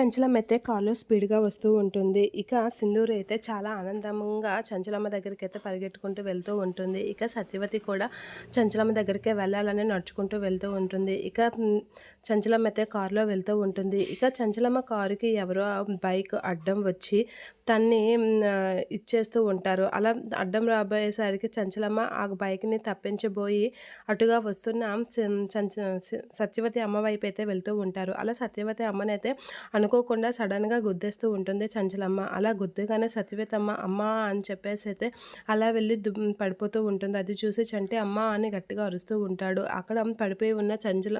చంచలమ్మ అయితే కారులో స్పీడ్గా వస్తూ ఉంటుంది. ఇక సింధూరి అయితే చాలా ఆనందంగా చంచలమ్మ దగ్గరికి అయితే పరిగెట్టుకుంటూ వెళ్తూ ఉంటుంది. ఇక సత్యవతి కూడా చంచలమ్మ దగ్గరికే వెళ్ళాలని నడుచుకుంటూ వెళ్తూ ఉంటుంది. ఇక చంచలమ్మ అయితే కారులో వెళ్తూ ఉంటుంది. ఇక చంచలమ్మ కారుకి ఎవరో ఆ బైక్ అడ్డం వచ్చి తన్ని ఇచ్చేస్తూ ఉంటారు. అలా అడ్డం రాబోయేసరికి చంచలమ్మ ఆ బైక్ని తప్పించబోయి అటుగా వస్తున్న చంచ సత్యవతి అమ్మ వైపు అయితే వెళ్తూ ఉంటారు. అలా సత్యవతి అమ్మనైతే అను అనుకోకుండా సడన్గా గుద్దేస్తూ ఉంటుంది. చంచలమ్మ అలా గుద్దగానే సత్యవేతమ్మ అమ్మ అని చెప్పేసి అయితే అలా వెళ్ళి పడిపోతూ ఉంటుంది. అది చూసి చంటి అమ్మ అని గట్టిగా అరుస్తూ ఉంటాడు. అక్కడ పడిపోయి ఉన్న చంచల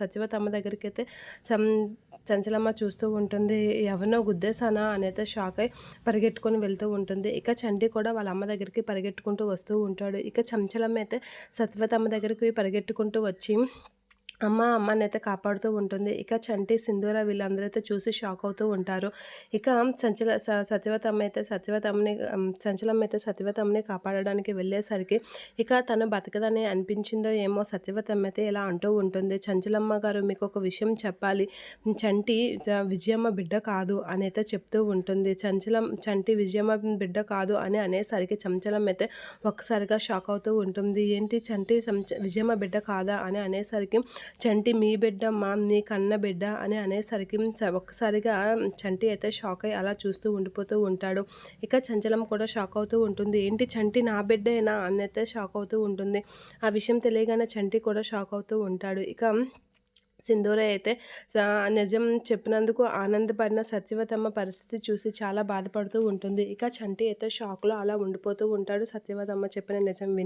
సత్యవతమ్మ దగ్గరికి అయితే చంచలమ్మ చూస్తూ ఉంటుంది. ఎవరినో గుద్దేశానా? అని అయితే షాక్ అయి పరిగెట్టుకొని వెళ్తూ ఉంటుంది. ఇక చంటి కూడా వాళ్ళ అమ్మ దగ్గరికి పరిగెట్టుకుంటూ వస్తూ ఉంటాడు. ఇక చంచలమ్మ అయితే సత్యవతమ్మ దగ్గరికి పరిగెట్టుకుంటూ వచ్చి అమ్మ అమ్మని అయితే కాపాడుతూ ఉంటుంది. ఇక చంటి సింధూర వీళ్ళందరూ అయితే చూసి షాక్ అవుతూ ఉంటారు. ఇక సంచల స- అమ్మ అయితే సత్యవతి అమ్మని చంచలమ్మ అయితే సత్యవతి అమ్మని కాపాడడానికి వెళ్ళేసరికి ఇక తను బతకదని అనిపించిందో ఏమో సత్యవతి అమ్మ అయితే ఇలా అంటూ ఉంటుంది. చంచలమ్మ గారు మీకు ఒక విషయం చెప్పాలి. చంటి విజయమ్మ బిడ్డ కాదు అని అయితే చెప్తూ ఉంటుంది. చంచలం చంటి విజయమ్మ బిడ్డ కాదు అని అనేసరికి చంచలమ్మ అయితే ఒక్కసారిగా షాక్ అవుతూ ఉంటుంది. ఏంటి చంటి విజయమ్మ బిడ్డ కాదా అని అనేసరికి చంటి మీ బిడ్డమ్మ నీ కన్న బిడ్డ అని అనేసరికి ఒక్కసారిగా చంటి అయితే షాక్ అయ్యి అలా చూస్తూ ఉండిపోతూ ఉంటాడు. ఇక చంచలం కూడా షాక్ అవుతూ ఉంటుంది. ఏంటి చంటి నా బిడ్డేనా అని అయితే షాక్ అవుతూ ఉంటుంది. ఆ విషయం తెలియగానే చంటి కూడా షాక్ అవుతూ ఉంటాడు. ఇక సింధూర అయితే నిజం చెప్పినందుకు ఆనందపడిన సత్యవతమ్మ పరిస్థితి చూసి చాలా బాధపడుతూ ఉంటుంది. ఇక చంటి అయితే షాక్లో అలా ఉండిపోతూ ఉంటాడు సత్యవతమ్మ చెప్పిన నిజం విని.